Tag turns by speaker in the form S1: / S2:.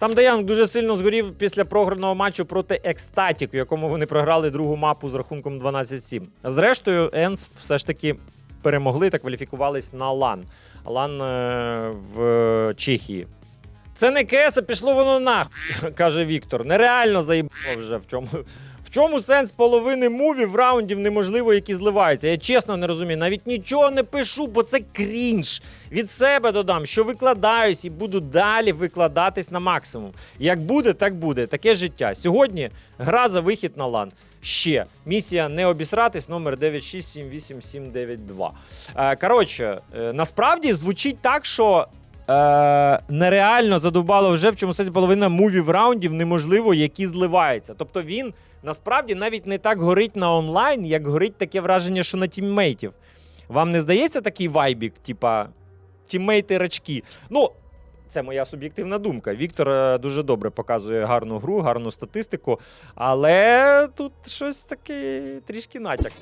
S1: Сам Даянг дуже сильно згорів після програного матчу проти Екстатік, в якому вони програли другу мапу з рахунком 12-7. Зрештою, Енс все ж таки перемогли та кваліфікувались на Лан. Лан е, в Чехії. Це не КС, а пішло воно нахуй, каже Віктор. Нереально заїбало вже в чому. В чому сенс половини мувів раундів неможливо, які зливаються? Я чесно не розумію. Навіть нічого не пишу, бо це крінж. Від себе додам, що викладаюсь і буду далі викладатись на максимум. Як буде, так буде. Таке життя. Сьогодні гра за вихід на лан. Ще місія не обісратись, номер 9678792. Е, коротше, е, насправді звучить так, що е, нереально задовбало вже в чому сенсі половина мувів раундів неможливо, які зливаються. Тобто він насправді навіть не так горить на онлайн, як горить таке враження, що на тіммейтів. Вам не здається такий вайбік, типа тіммейти рачки? Ну. Це моя суб'єктивна думка. Віктор е, дуже добре показує гарну гру, гарну статистику, але тут щось таке трішки натяк.